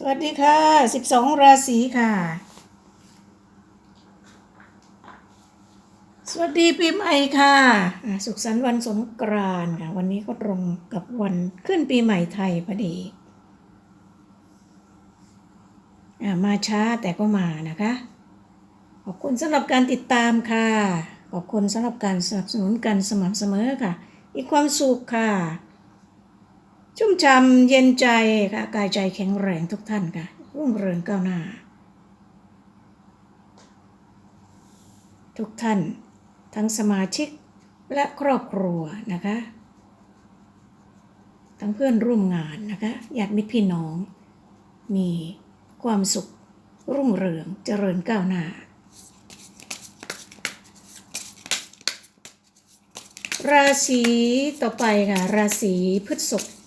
สวัสดีค่ะ 12 ราศีค่ะ สวัสดีปีใหม่ค่ะอ่าสุขสันต์วันสงกรานต์ค่ะ วันนี้ก็ตรงกับวันขึ้นปีใหม่ไทยพอดีอ่ามาช้าแต่ก็มานะคะ ขอบคุณสำหรับการติดตามค่ะ ขอบคุณสำหรับการสนับสนุนกันสม่ำเสมอค่ะมีความสุขค่ะ ชุ่มช่ำเย็นใจค่ะ กายใจแข็งแรงทุกท่านค่ะ รุ่งเรืองก้าวหน้า ทุกท่าน ทั้งสมาชิกและครอบครัวนะคะ ทั้งเพื่อนร่วมงานนะคะญาติมิตรพี่น้อง มีความสุขรุ่งเรืองเจริญก้าวหน้า ราศีต่อไปค่ะ ราศีพฤษภ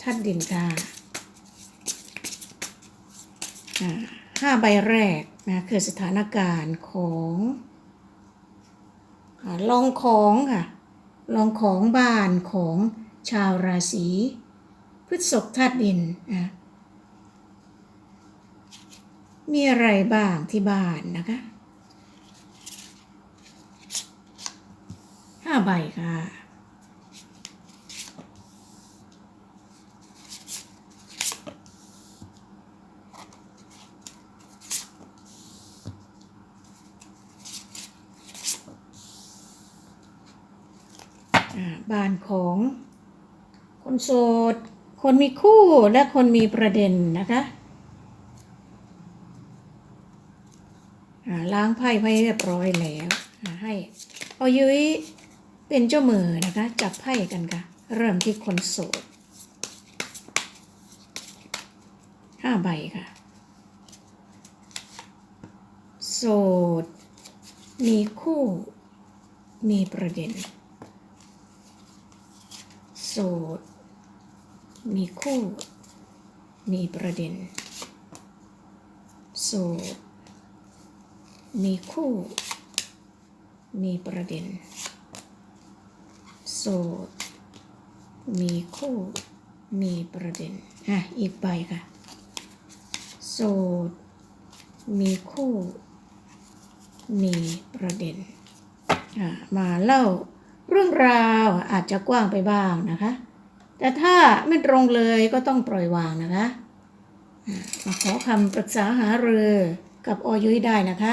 ธาตุดินค่ะอ่าห้าใบแรกนะคือสถานการณ์ของอลองของค่ะลองของบ้านของชาวราศีพฤษภธาตุดินอะมีอะไรบ้างที่บ้านนะคะห้าใบค่ะ อ่า บานของคนโสด คนมีคู่และคนมีประเด็นนะคะล้างไพ่ไว้เรียบร้อยแล้วให้เอายุ้ยเป็นเจ้ามือนะคะ จับไพ่กันค่ะ เริ่มที่คนโสดห้าใบค่ะ โสด มีคู่ มีประเด็น โสด มีคู่ มีประเด็น โสด มีคู่ มีประเด็น โสด มีคู่ มีประเด็น อะ อีกใบค่ะ โสด มีคู่ มีประเด็น อะ มาเล่า เรื่องราวอาจจะกว้างไปบ้างนะคะ แต่ถ้าไม่ตรงเลยก็ต้องปล่อยวางนะคะมาขอคำปรึกษาหารือกับอยุ้ยได้นะคะ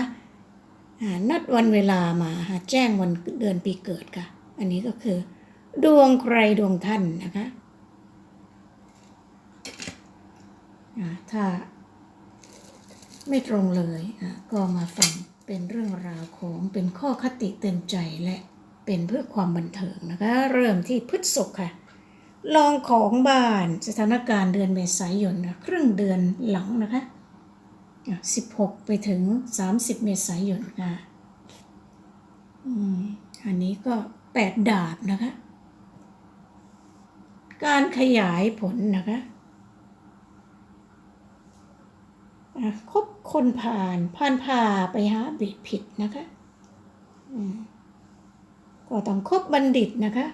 นัดวันเวลามาแจ้งวันเดือนปีเกิดค่ะ อันนี้ก็คือ ดวงใครดวงท่านนะคะถ้าไม่ตรงเลยก็มาฟังเป็นเรื่องราวของเป็นข้อคติเตือนใจและ เป็นเพื่อความบันเทิงนะคะ เริ่มที่พฤษภค่ะ ลองของบ้านสถานการณ์เดือนเมษายนนะครึ่งเดือนหลังนะคะอะ16 ไปถึง 30 เมษายนค่ะอืมอันนี้ก็ 8 ดาบนะคะ การขยายผลนะคะอะคบคนผ่านผ่านพาไปหาบิดผิดนะคะ อืม ก็ต้องคบบัณฑิตนะคะ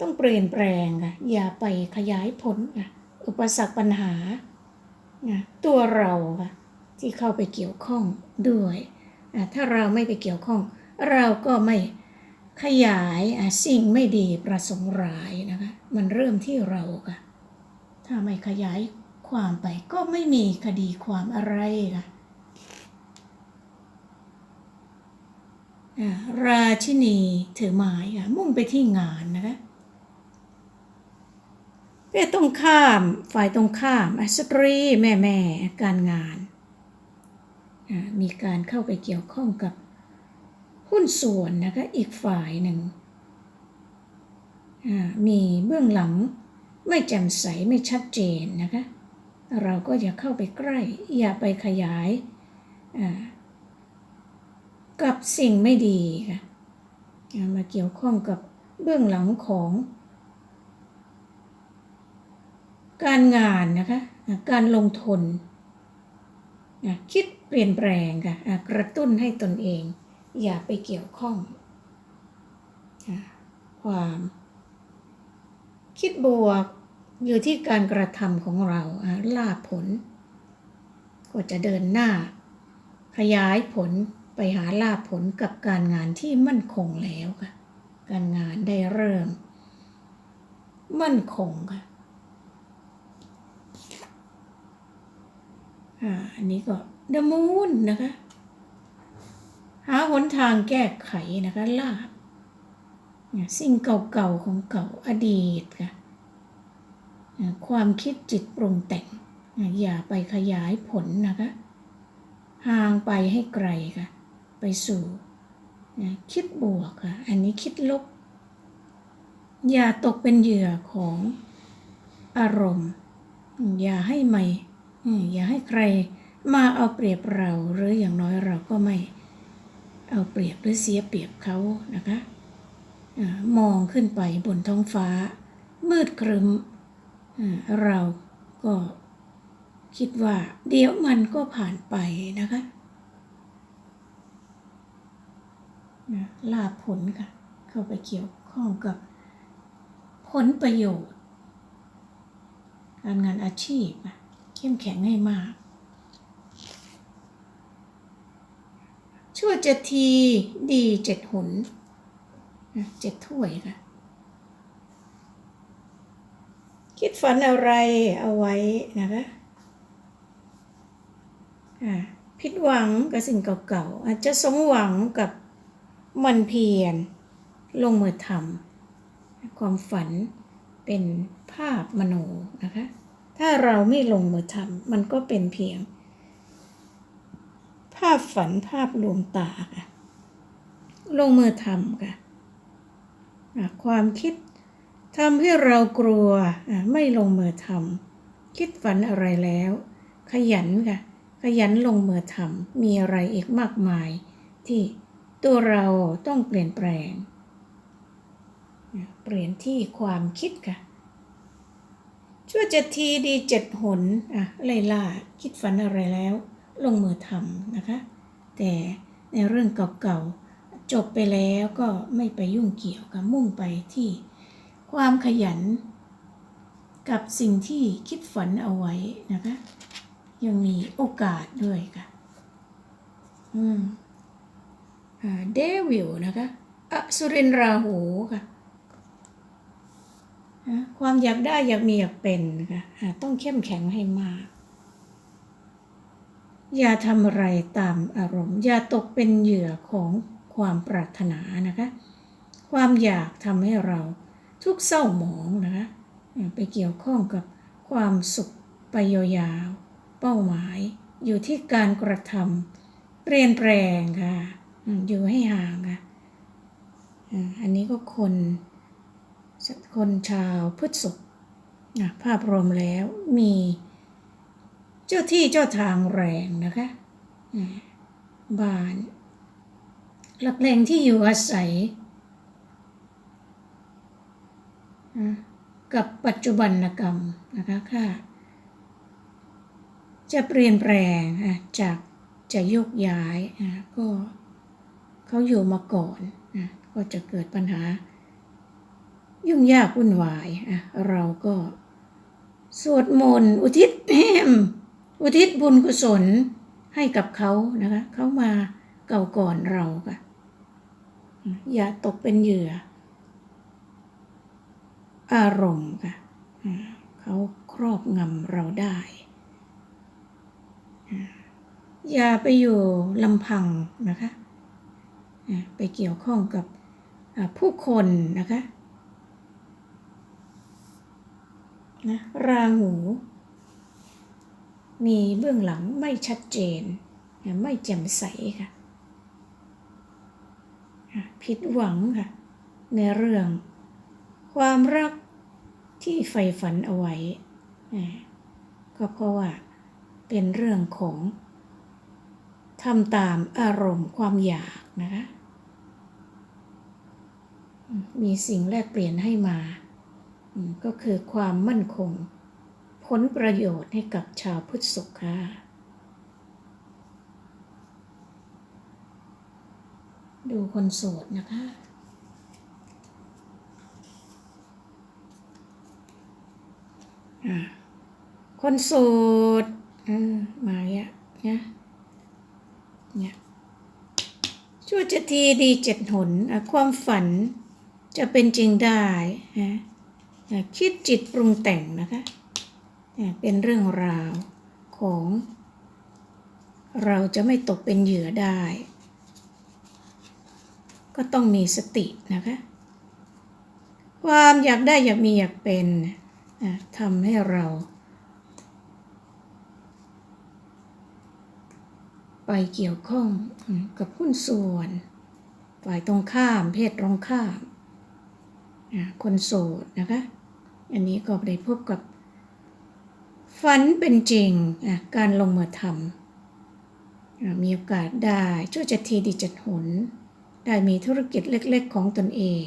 ต้องเปลี่ยนแปลงค่ะ อย่าไปขยายผลค่ะ อุปสรรคปัญหา ตัวเราค่ะที่เข้าไปเกี่ยวข้องด้วย ถ้าเราไม่ไปเกี่ยวข้อง เราก็ไม่ขยายสิ่งไม่ดีประสงค์ร้ายนะคะ มันเริ่มที่เราค่ะ ถ้าไม่ขยายความไปก็ไม่มีคดีความอะไรค่ะอ่า ราชินีถือไม้ค่ะมุ่งไปที่งานนะคะเพศตรงข้ามฝ่ายตรงข้ามอะสตรีแม่แม่การงาน มีการเข้าไปเกี่ยวข้องกับหุ้นส่วนนะคะอีกฝ่ายหนึ่ง มีเบื้องหลังไม่แจ่มใสไม่ชัดเจนนะคะ เราก็อย่าเข้าไปใกล้ อย่าไปขยายอะ กับสิ่งไม่ดีค่ะมาเกี่ยวข้องกับเบื้องหลังของ การงานนะคะ การลงทุนคิดเปลี่ยนแปลงค่ะกระตุ้นให้ตนเอง อย่าไปเกี่ยวข้อง ความ คิดบวกอยู่ที่การกระทำของเราอะลาผล ก็จะเดินหน้า ขยายผล ไปหาลาภผลกับการงานที่มั่นคงแล้วค่ะ การงานได้เริ่ม มั่นคงค่ะอ่าอันนี้ก็ดมูนนะคะ หาหนทางแก้ไขนะคะลาบสิ่งเก่าๆของเก่าอดีตค่ะความคิดจิตปรุงแต่ง อย่าไปขยายผลนะคะ ห่างไปให้ไกลค่ะ ไปสู่นะคิดบวกค่ะอันนี้คิดลบ อย่าตกเป็นเหยื่อของอารมณ์ อย่าให้ไม่อย่าให้ใครมาเอาเปรียบเราหรืออย่างน้อยเราก็ไม่เอาเปรียบหรือเสียเปรียบเขานะคะมองขึ้นไปบนท้องฟ้า มืดครึมเราก็คิดว่าเดี๋ยวมันก็ผ่านไปนะคะ นะลาผลค่ะ เข้าไปเกี่ยวข้องกับผลประโยชน์ การงานอาชีพเข้มแข็งให้มาก ชั่วเจ็ดทีดีเจ็ดหนนเจ็ดถ้วยค่ะ คิดฝันอะไรเอาไว้นะคะผิดหวังกับสิ่งเก่าๆ อาจจะสมหวังกับ มันเพียรลงมือทำความฝันเป็นภาพมโนนะคะ ถ้าเราไม่ลงมือทำมันก็เป็นเพียง ภาพฝันภาพลวงตาค่ะ ลงมือทำค่ะ ความคิดทำให้เรากลัวไม่ลงมือทำคิดฝันอะไรแล้ว ขยันค่ะ ขยันลงมือทำมีอะไรอีกมากมายที่ ตัวเราต้องเปลี่ยนแปลง เปลี่ยนที่ความคิดค่ะ ชั่วเจ็ดทีดีเจ็ดหนอะไล่ล่าคิดฝันอะไรแล้ว ลงมือทำนะคะ แต่ในเรื่องเก่าๆ จบไปแล้วก็ไม่ไปยุ่งเกี่ยวกับมุ่งไปที่ความขยัน กับสิ่งที่คิดฝันเอาไว้นะคะ ยังมีโอกาสด้วยค่ะ อืม เดวิลนะคะอสุรินทราหูค่ะความอยากได้อยากมีอยากเป็นนะคะอะต้องเข้มแข็งให้มาก อย่าทำอะไรตามอารมณ์ อย่าตกเป็นเหยื่อของความปรารถนานะคะ ความอยากทำให้เราทุกเศร้าหมองนะคะอะไปเกี่ยวข้องกับความสุขไปยาวๆเป้าหมายอยู่ที่การกระทำเปลี่ยนแปลงค่ะ อยู่ให้ห่างค่ะอะอันนี้ก็คนคนชาวพฤษภอะภาพรวมแล้วมีเจ้าที่เจ้าทางแรงนะคะบ้าน หลักแหล่งที่อยู่อาศัย กับปัจจุบันกรรมนะคะค่ะจะเปลี่ยนแปลงอะจากจะโยกย้ายก็ เขาอยู่มาก่อนอะก็จะเกิดปัญหา ยุ่งยากวุ่นวายอะเราก็สวดมนต์อุทิศอุทิศบุญกุศลให้กับเขานะคะเขามาเก่าก่อนเราค่ะ อย่าตกเป็นเหยื่อ อารมณ์ค่ะเขาครอบงำเราได้ อย่าไปอยู่ลำพังนะคะ ไปเกี่ยวข้องกับผู้คนนะคะนะราหู มีเบื้องหลังไม่ชัดเจนไม่แจ่มใสค่ะผิดหวังค่ะ ในเรื่อง ความรักที่ใฝ่ฝันเอาไว้อ่าก็เพราะว่าเป็นเรื่องของทำตามอารมณ์ความอยากนะคะ มีสิ่งแลกเปลี่ยนให้มา ก็คือความมั่นคง ผลประโยชน์ให้กับชาวพุทธศกค่ะดูคนโสดนะคะคนโสดมาอะนะเนี่ยชั่วจะทีดีเจ็ดหนความฝัน จะเป็นจริงได้ฮะคิดจิตปรุงแต่งนะคะเป็นเรื่องราวของ เราจะไม่ตกเป็นเหยื่อได้ ก็ต้องมีสตินะคะ ความอยากได้อยากมีอยากเป็นทำให้เรา ไปเกี่ยวข้องกับหุ้นส่วน ฝ่ายตรงข้ามเพศตรงข้าม คนโสดนะคะ อันนี้ก็ได้พบกับฝันเป็นจริง การลงมือทำมีโอกาสได้ช่วยจะทีดีจัดหน ได้มีธุรกิจเล็ก ๆ ของตนเอง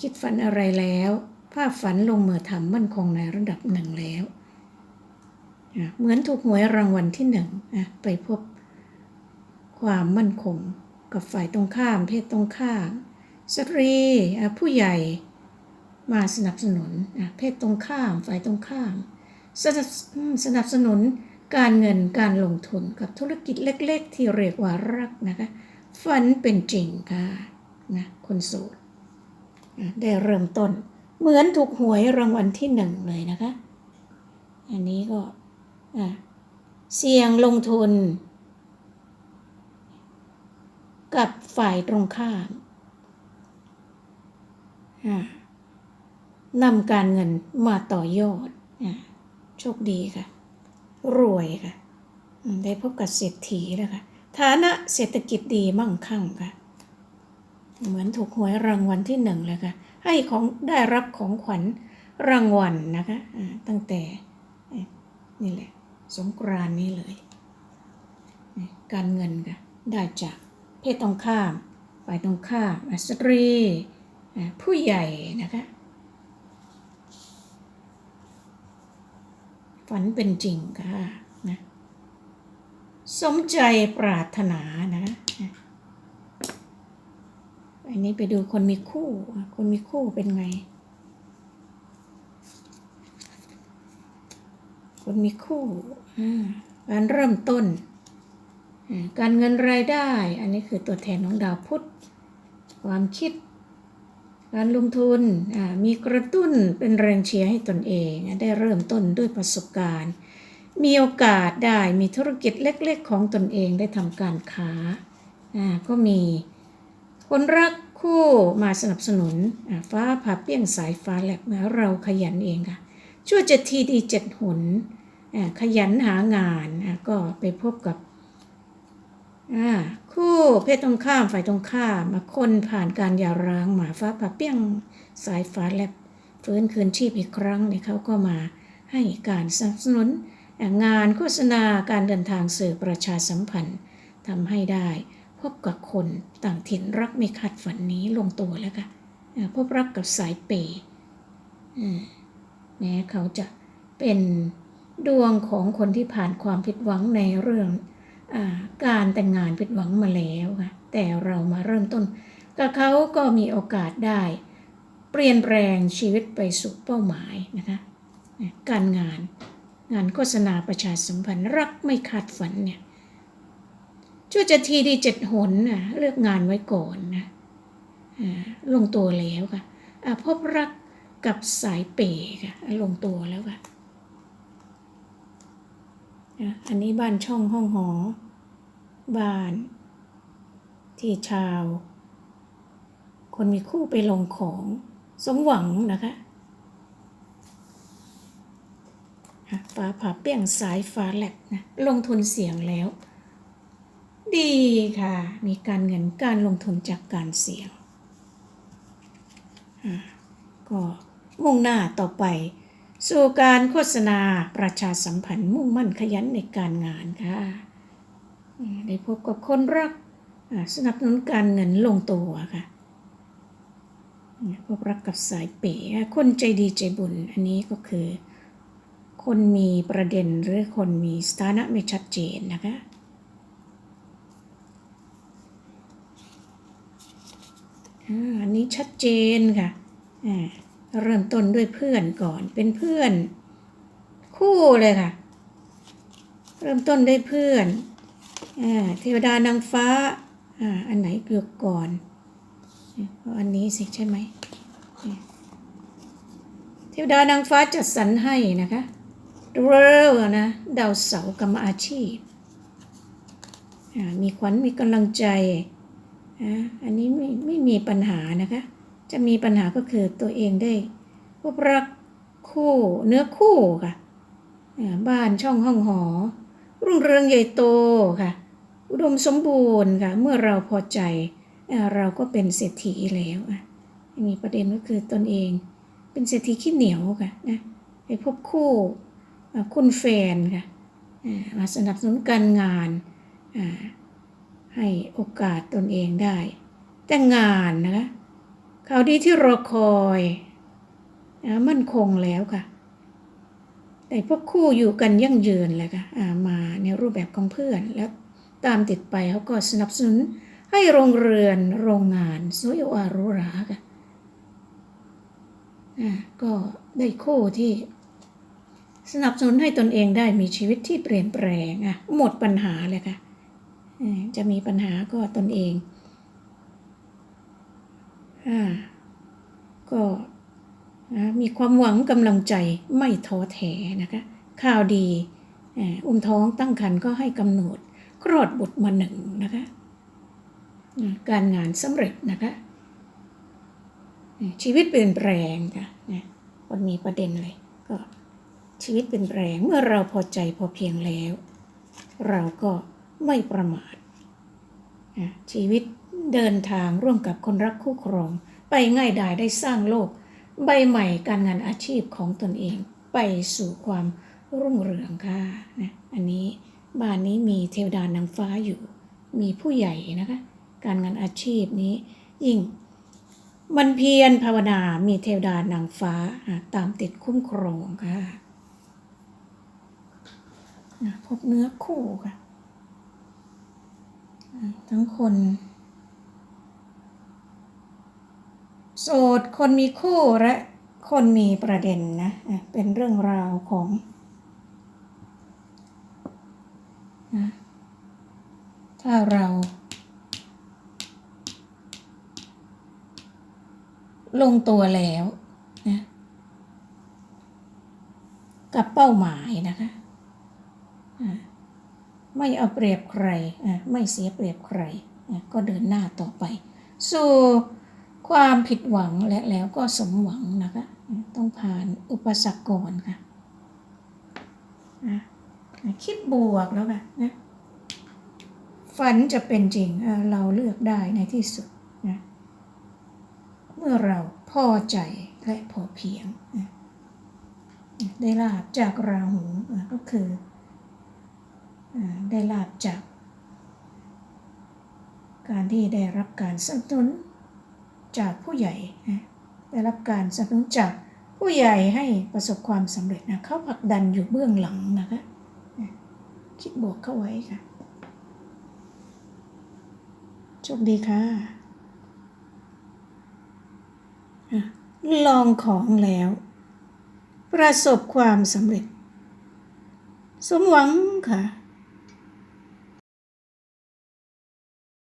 คิดฝันอะไรแล้ว ภาพฝันลงมือทำมั่นคงในระดับหนึ่งแล้ว เหมือนถูกหวยรางวัลที่หนึ่งไปพบความมั่นคงกับฝ่ายตรงข้ามเพศตรงข้าม สตรีผู้ใหญ่มาสนับสนุนเพศตรงข้ามฝ่ายตรงข้าม สนับสนับสนุนการเงินการลงทุนกับธุรกิจเล็ก ๆ ที่เรียกว่ารักนะคะฝันเป็นจริงค่ะนะคนโสดได้เริ่มต้น เหมือนถูกหวยรางวัลที่หนึ่งเลยนะคะ อันนี้ก็เสี่ยงลงทุน กับฝ่ายตรงข้าม นำการเงินมาต่อยอดโชคดีค่ะ รวยค่ะ ได้พบกับเศรษฐีแล้วค่ะ ฐานะเศรษฐกิจดีมั่งคั่งค่ะ เหมือนถูกหวยรางวัลที่หนึ่งเลยค่ะ ให้ของได้รับของขวัญรางวัลนะคะ ตั้งแต่นี่แหละ สงกรานนี้เลย การเงินค่ะ ได้จากเพศตรงข้ามฝ่ายตรงข้ามอะสตรี ผู้ใหญ่นะคะฝันเป็นจริงค่ะนะสมใจปรารถนานะอันนี้ไปดูคนมีคู่ คนมีคู่เป็นไง คนมีคู่อ่าการเริ่มต้น การเงินรายได้ อันนี้คือตัวแทนของดาวพุธ ความคิด การลงทุนมีกระตุ้นเป็นแรงเชียร์ให้ตนเอง ได้เริ่มต้นด้วยประสบการณ์ มีโอกาสได้มีธุรกิจเล็กๆ ของตนเองได้ทำการค้าก็มีคนรักคู่มาสนับสนุนฟ้าผ่าเปี้ยงสายฟ้าแลบเมื่อเราขยันเองค่ะช่วยเจ็ดทีดีเจ็ดหนขยันหางานก็ไปพบกับ คู่เพศตรงข้ามฝ่ายตรงข้ามมาคนผ่านการหย่าร้างหมาฟ้าผ่าเปี้ยงสายฟ้าแลบฟื้นคืนชีพอีกครั้งเนี่ยเขาก็มาให้การสนับสนุนงานโฆษณาการเดินทางสื่อประชาสัมพันธ์ทำให้ได้ พบกับคนต่างถิ่นรักไม่คาดฝันนี้ลงตัวแล้วค่ะพบรักกับสายเปย์แม้เขาจะเป็นดวงของคนที่ผ่านความผิดหวังในเรื่อง การแต่งงานผิดหวังมาแล้วค่ะแต่เรามาเริ่มต้นกับเขาก็มีโอกาสได้ เปลี่ยนแปลงชีวิตไปสู่เป้าหมายนะคะการงานงานโฆษณาประชาสัมพันธ์รักไม่คาดฝันเนี่ยช่วยจะทีดีเจ็ดหนนะเลือกงานไว้ก่อนนะลงตัวแล้วค่ะพบรักกับสายเปย์ค่ะลงตัวแล้วค่ะ อะอันนี้บ้านช่องห้องหอ บ้าน ที่ชาว คนมีคู่ไปลงของสมหวังนะคะฟ้าผ่าเปี้ยงสายฟ้าแลบนะลงทุนเสี่ยงแล้ว ดีค่ะ มีการเงินการลงทุนจากการเสี่ยงก็มุ่งหน้าต่อไป สู่การโฆษณาประชาสัมพันธ์มุ่งมั่นขยันในการงานค่ะได้พบกับคนรักสนับสนุนการเงินลงตัวค่ะพบรักกับสายเป๋คนใจดีใจบุญ อันนี้ก็คือ คนมีประเด็นหรือคนมีสถานะไม่ชัดเจนนะคะอันนี้ชัดเจนค่ะอ่า เริ่มต้นด้วยเพื่อนก่อน เป็นเพื่อน คู่เลยค่ะ เริ่มต้นด้วยเพื่อนเทวดานางฟ้าอ่าอันไหนเกือกก่อน อันนี้สิใช่ไหมเทวดานางฟ้าจัดสรรให้นะคะเร็วนะดาวเสากรรมอาชีพ มีขวัญมีกำลังใจอ่าอันนี้ไม่ไม่มีปัญหานะคะ จะมีปัญหาก็คือตัวเองได้พบรักคู่เนื้อคู่ค่ะ บ้านช่องห้องหอ รุ่งเรืองใหญ่โตค่ะ อุดมสมบูรณ์ค่ะ เมื่อเราพอใจเราก็เป็นเศรษฐีแล้วอะมีประเด็นก็คือตนเองเป็นเศรษฐีขี้เหนียวค่ะนะไปพบคู่คุณแฟนค่ะมาสนับสนุนการงานให้โอกาสตนเองได้ แต่งงานนะคะ ข่าวดีที่รอคอยอมั่นคงแล้วค่ะ แต่พวกคู่อยู่กันยั่งยืนเลยค่ะามาในรูปแบบของเพื่อนแล้วตามติดไปเขาก็สนับสนุนให้โรงเรือนโรงงานสวยโอารูหราค่ะอ่าก็ได้คู่ที่ สนับสนุนให้ตนเองได้มีชีวิตที่เปลี่ยนแปลงอะหมดปัญหาเลยค่ะจะมีปัญหาก็ตนเอง อ่าก็นะมีความหวังกำลังใจไม่ท้อแท้นะคะข่าวดีอุ้มท้องตั้งครรภ์ก็ให้กำเนิดคลอดบุตรมาหนึ่งนะคะการงานสำเร็จนะคะชีวิตเปลี่ยนแปลงค่ะนะวันมีประเด็นเลยก็ชีวิตเป็นแปลงเมื่อเราพอใจพอเพียงแล้ว เราก็ไม่ประมาทอะชีวิต เดินทางร่วมกับคนรักคู่ครอง ไปง่ายดายได้สร้างโลก ใบใหม่การงานอาชีพของตนเอง ไปสู่ความรุ่งเรืองค่ะนะอันนี้บ้านนี้มีเทวดานางฟ้าอยู่ มีผู้ใหญ่นะคะ การงานอาชีพนี้ยิ่งมันเพียรภาวนามีเทวดานางฟ้าตามติดคุ้มครองค่ะพบเนื้อคู่ค่ะ ทั้งคน โสดคนมีคู่และคนมีประเด็นนะเป็นเรื่องราวของนะถ้าเรา ลงตัวแล้วนะกับเป้าหมายนะคะไม่เอาเปรียบใคร ไม่เสียเปรียบใคร ก็เดินหน้าต่อไป สู่ ความผิดหวังและแล้วก็สมหวังนะคะ ต้องผ่านอุปสรรคก่อนค่ะคิดบวกแล้วค่ะนะฝันจะเป็นจริงเราเลือกได้ในที่สุดนะเมื่อเราพอใจและพอเพียงนะได้ลาบจากราหูก็คือได้ลาบจาก การที่ได้รับการสนับสนุน จากผู้ใหญ่นะได้รับการสนับสนุนจากผู้ใหญ่ให้ประสบความสำเร็จนะเขาผลักดันอยู่เบื้องหลังนะคะคิดบวกเข้าไว้ค่ะโชคดีค่ะลองของแล้ว ประสบความสำเร็จ สมหวังค่ะ